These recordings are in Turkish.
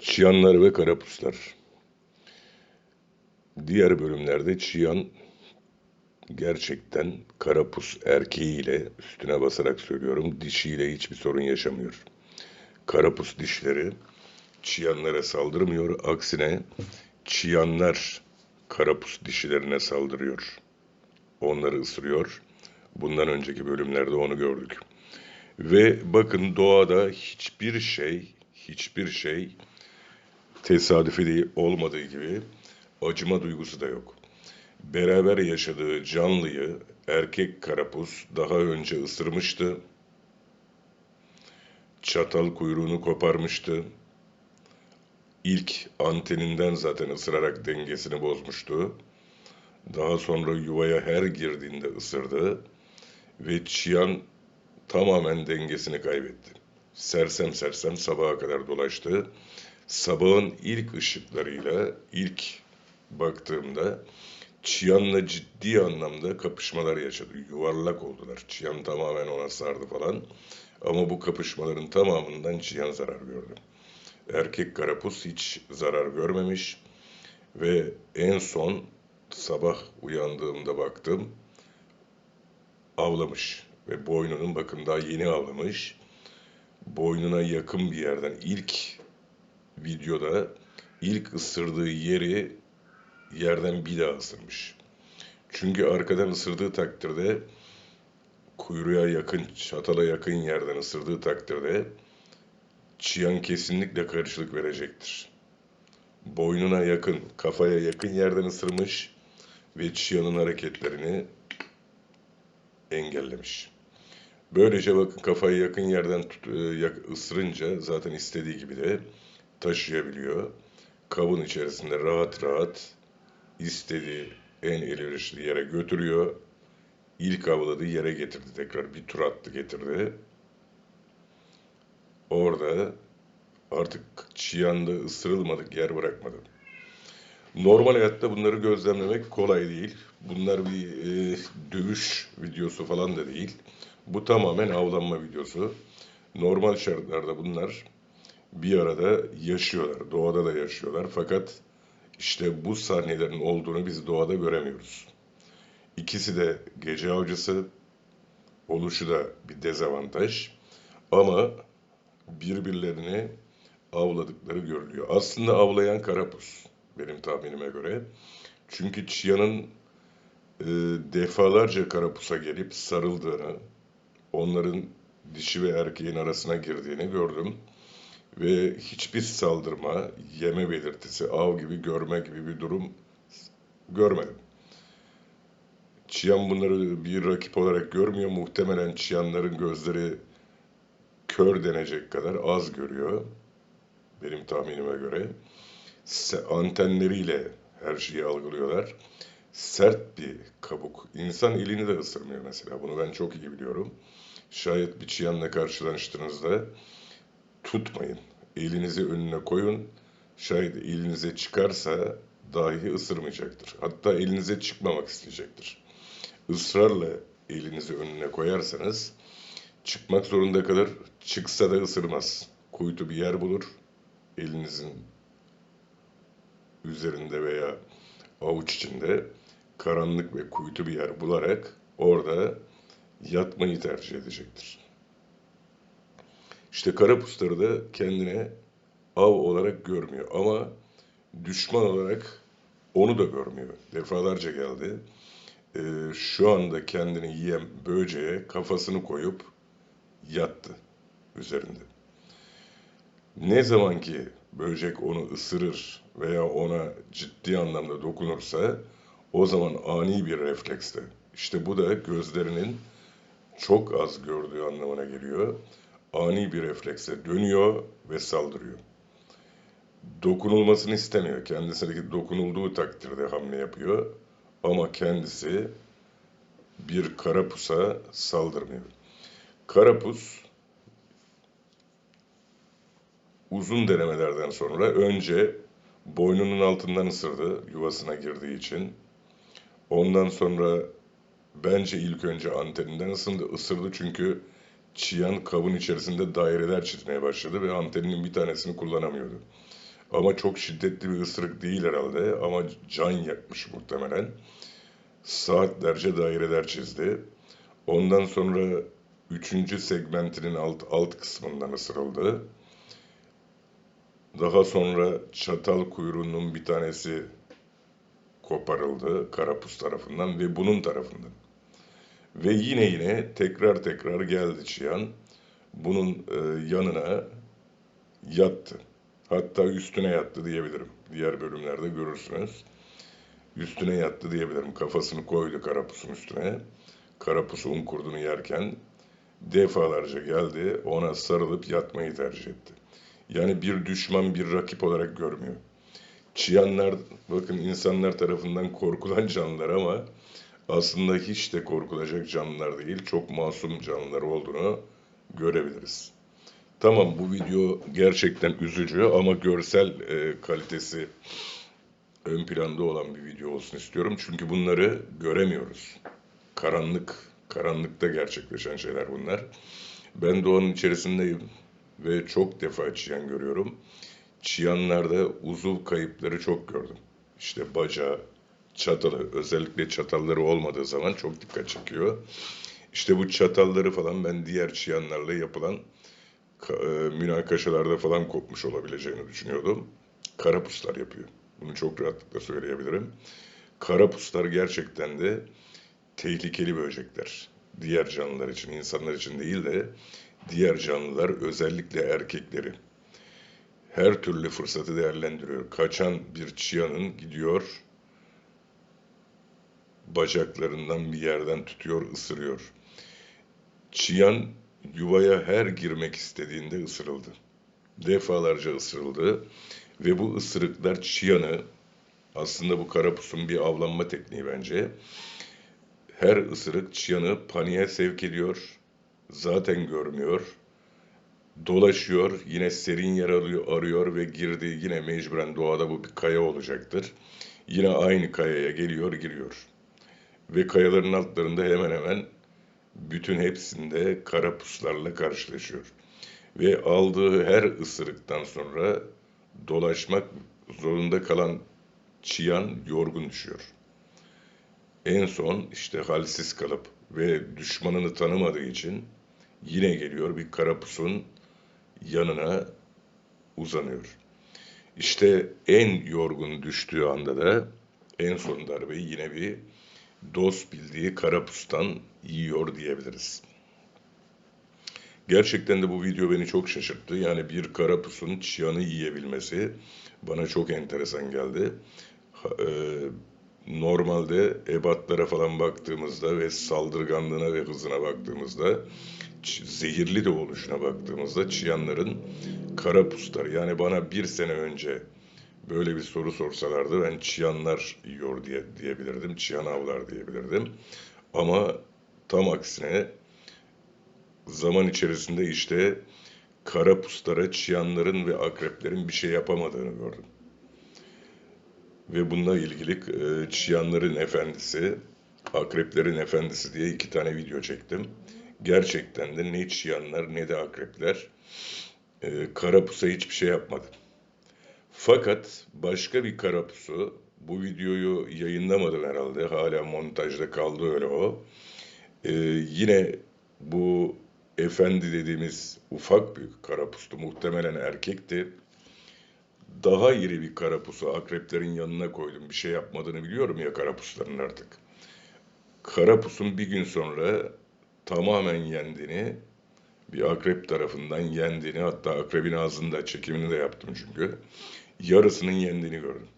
Çıyanlar ve karapuslar. Diğer bölümlerde çıyan gerçekten karapus erkeğiyle üstüne basarak söylüyorum dişiyle hiçbir sorun yaşamıyor. Karapus dişleri çıyanlara saldırmıyor. Aksine çıyanlar karapus dişilerine saldırıyor. Onları ısırıyor. Bundan önceki bölümlerde onu gördük. Ve bakın doğada hiçbir şey, hiçbir şey tesadüfi olmadığı gibi acıma duygusu da yok. Beraber yaşadığı canlıyı erkek karapuz daha önce ısırmıştı. Çatal kuyruğunu koparmıştı. İlk anteninden zaten ısırarak dengesini bozmuştu. Daha sonra yuvaya her girdiğinde ısırdı ve Çiyan tamamen dengesini kaybetti. Sersem sersem sabaha kadar dolaştı. Sabahın ilk ışıklarıyla ilk baktığımda Çiyan'la ciddi anlamda kapışmalar yaşadı. Yuvarlak oldular. Çiyan tamamen ona sardı falan. Ama bu kapışmaların tamamından Çiyan zarar gördü. Erkek karapuz hiç zarar görmemiş ve en son sabah uyandığımda baktım avlamış ve boynunun bakın daha yeni avlamış. Boynuna yakın bir yerden ilk videoda ilk ısırdığı yeri yerden bir daha ısırmış. Çünkü arkadan ısırdığı takdirde kuyruğa yakın, çatala yakın yerden ısırdığı takdirde çıyan kesinlikle karşılık verecektir. Boynuna yakın, kafaya yakın yerden ısırmış ve çıyanın hareketlerini engellemiş. Böylece bakın kafayı yakın yerden tut, e, ısırınca zaten istediği gibi de taşıyabiliyor. Kabın içerisinde rahat rahat istediği en elverişli yere götürüyor. İlk avladığı yere getirdi tekrar. Bir tur attı getirdi. Orada artık çiyanda ısırılmadık yer bırakmadı. Normal hayatta bunları gözlemlemek kolay değil. Bunlar bir e, dövüş videosu falan da değil. Bu tamamen avlanma videosu. Normal şartlarda bunlar bir arada yaşıyorlar. Doğada da yaşıyorlar. Fakat işte bu sahnelerin olduğunu biz doğada göremiyoruz. İkisi de gece avcısı. Oluşu da bir dezavantaj. Ama birbirlerini avladıkları görülüyor. Aslında avlayan karapuz benim tahminime göre. Çünkü Chia'nın e, defalarca karapusa gelip sarıldığını, onların dişi ve erkeğin arasına girdiğini gördüm. Ve hiçbir saldırma, yeme belirtisi, av gibi görme gibi bir durum görmedim. Çiyan bunları bir rakip olarak görmüyor. Muhtemelen Çiyanların gözleri kör denecek kadar az görüyor. Benim tahminime göre. Antenleriyle her şeyi algılıyorlar. Sert bir kabuk. İnsan elini de ısırmıyor mesela. Bunu ben çok iyi biliyorum. Şayet bir çıyanla karşılaştığınızda tutmayın. Elinizi önüne koyun. Şayet elinize çıkarsa dahi ısırmayacaktır. Hatta elinize çıkmamak isteyecektir. Israrla elinizi önüne koyarsanız çıkmak zorunda kalır. Çıksa da ısırmaz. Kuytu bir yer bulur. Elinizin üzerinde veya avuç içinde karanlık ve kuytu bir yer bularak orada yatmayı tercih edecektir. İşte karapusları da kendine av olarak görmüyor ama düşman olarak onu da görmüyor. Defalarca geldi. Ee, şu anda kendini yiyen böceğe kafasını koyup yattı üzerinde. Ne zaman ki böcek onu ısırır veya ona ciddi anlamda dokunursa o zaman ani bir refleksle. İşte bu da gözlerinin çok az gördüğü anlamına geliyor. Ani bir refleksle dönüyor ve saldırıyor. Dokunulmasını istemiyor. Kendisine dokunulduğu takdirde hamle yapıyor. Ama kendisi bir karapusa saldırmıyor. Karapus uzun denemelerden sonra önce boynunun altından ısırdı yuvasına girdiği için. Ondan sonra bence ilk önce anteninden ısındı, ısırdı çünkü çiyan kabın içerisinde daireler çizmeye başladı ve anteninin bir tanesini kullanamıyordu. Ama çok şiddetli bir ısırık değil herhalde ama can yakmış muhtemelen. Saatlerce daireler çizdi. Ondan sonra üçüncü segmentinin alt, alt kısmından ısırıldı. Daha sonra çatal kuyruğunun bir tanesi koparıldı karapus tarafından ve bunun tarafından. Ve yine yine tekrar tekrar geldi Çiyan. Bunun e, yanına yattı. Hatta üstüne yattı diyebilirim. Diğer bölümlerde görürsünüz. Üstüne yattı diyebilirim. Kafasını koydu karapusun üstüne. Karapusu un kurdunu yerken defalarca geldi. Ona sarılıp yatmayı tercih etti. Yani bir düşman bir rakip olarak görmüyor. Çiyanlar bakın insanlar tarafından korkulan canlılar ama aslında hiç de korkulacak canlılar değil. Çok masum canlılar olduğunu görebiliriz. Tamam bu video gerçekten üzücü ama görsel e, kalitesi ön planda olan bir video olsun istiyorum. Çünkü bunları göremiyoruz. Karanlık, karanlıkta gerçekleşen şeyler bunlar. Ben doğanın içerisindeyim ve çok defa çiyan görüyorum. Çiyanlarda uzuv kayıpları çok gördüm. İşte bacağı, çatalı, özellikle çatalları olmadığı zaman çok dikkat çekiyor. İşte bu çatalları falan ben diğer çiyanlarla yapılan e, münakaşalarda falan kopmuş olabileceğini düşünüyordum. Karapuslar yapıyor. Bunu çok rahatlıkla söyleyebilirim. Karapuslar gerçekten de tehlikeli böcekler. Diğer canlılar için, insanlar için değil de diğer canlılar özellikle erkekleri her türlü fırsatı değerlendiriyor. Kaçan bir çiyanın gidiyor bacaklarından bir yerden tutuyor, ısırıyor. Çiyan yuvaya her girmek istediğinde ısırıldı. Defalarca ısırıldı ve bu ısırıklar çiyanı aslında bu karapusun bir avlanma tekniği bence. Her ısırık çiyanı paniğe sevk ediyor. Zaten görmüyor. Dolaşıyor, yine serin yer arıyor, ve girdi. Yine mecburen doğada bu bir kaya olacaktır. Yine aynı kayaya geliyor, giriyor. Ve kayaların altlarında hemen hemen bütün hepsinde karapuslarla karşılaşıyor. Ve aldığı her ısırıktan sonra dolaşmak zorunda kalan çiyan yorgun düşüyor. En son işte halsiz kalıp ve düşmanını tanımadığı için yine geliyor bir karapusun yanına uzanıyor. İşte en yorgun düştüğü anda da en son darbeyi yine bir dost bildiği karapustan yiyor diyebiliriz. Gerçekten de bu video beni çok şaşırttı. Yani bir karapusun çıyanı yiyebilmesi bana çok enteresan geldi. E, normalde ebatlara falan baktığımızda ve saldırganlığına ve hızına baktığımızda zehirli de oluşuna baktığımızda çıyanların karapuslar yani bana bir sene önce böyle bir soru sorsalardı ben çıyanlar yiyor diye diyebilirdim. Çıyan avlar diyebilirdim. Ama tam aksine zaman içerisinde işte karapuslara çıyanların ve akreplerin bir şey yapamadığını gördüm. Ve bununla ilgili e, çıyanların efendisi, akreplerin efendisi diye iki tane video çektim. Gerçekten de ne çıyanlar ne de akrepler e, karapusa hiçbir şey yapmadı. Fakat başka bir karapusu bu videoyu yayınlamadım herhalde. Hala montajda kaldı öyle o. Ee, yine bu efendi dediğimiz ufak bir karapustu muhtemelen erkekti. Daha iri bir karapusu akreplerin yanına koydum. Bir şey yapmadığını biliyorum ya karapusların artık. Karapusun bir gün sonra tamamen yendiğini, bir akrep tarafından yendiğini, hatta akrebin ağzında çekimini de yaptım çünkü yarısının yendiğini gördüm.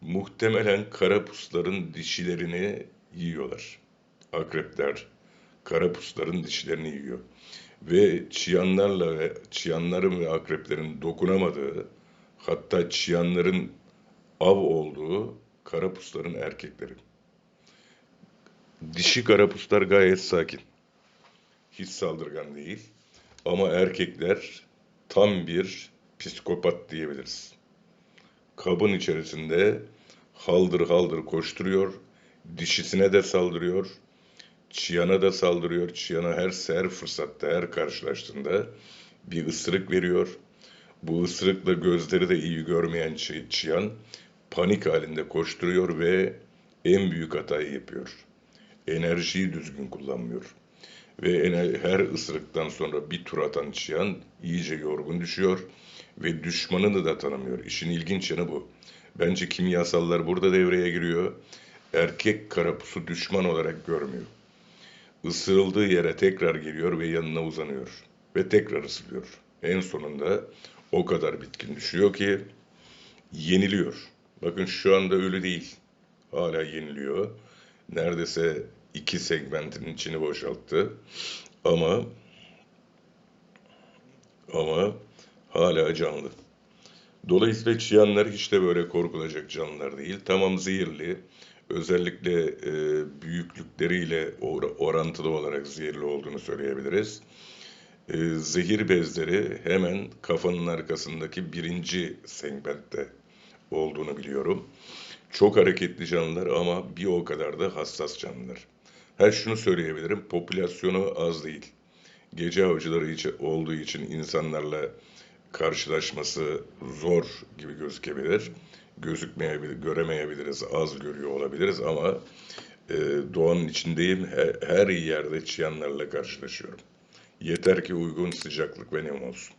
Muhtemelen karapusların dişilerini yiyorlar. Akrepler karapusların dişilerini yiyor. Ve çıyanlarla ve çıyanların ve akreplerin dokunamadığı, hatta çıyanların av olduğu karapusların erkekleri. Dişi karapuslar gayet sakin. Hiç saldırgan değil. Ama erkekler tam bir psikopat diyebiliriz. Kabın içerisinde haldır haldır koşturuyor, dişisine de saldırıyor, çiyana da saldırıyor. Çiyana her her fırsatta, her karşılaştığında bir ısırık veriyor. Bu ısırıkla gözleri de iyi görmeyen çi- çıyan panik halinde koşturuyor ve en büyük hatayı yapıyor. Enerjiyi düzgün kullanmıyor. Ve her ısırıktan sonra bir tur atan çıyan iyice yorgun düşüyor ve düşmanını da tanımıyor. İşin ilginç yanı bu. Bence kimyasallar burada devreye giriyor. Erkek karapusu düşman olarak görmüyor. Isırıldığı yere tekrar geliyor ve yanına uzanıyor. Ve tekrar ısırıyor. En sonunda o kadar bitkin düşüyor ki yeniliyor. Bakın şu anda ölü değil. Hala yeniliyor. Neredeyse iki segmentin içini boşalttı. Ama ama hala canlı. Dolayısıyla çıyanlar hiç de böyle korkulacak canlılar değil. Tamam zehirli. Özellikle e, büyüklükleriyle or- orantılı olarak zehirli olduğunu söyleyebiliriz. E, zehir bezleri hemen kafanın arkasındaki birinci segmentte olduğunu biliyorum. Çok hareketli canlılar ama bir o kadar da hassas canlılar. Her şunu söyleyebilirim, popülasyonu az değil. Gece avcıları için, olduğu için insanlarla karşılaşması zor gibi gözükebilir. Gözükmeyebilir, göremeyebiliriz, az görüyor olabiliriz ama e, doğanın içindeyim. Her, her yerde çıyanlarla karşılaşıyorum. Yeter ki uygun sıcaklık ve nem olsun.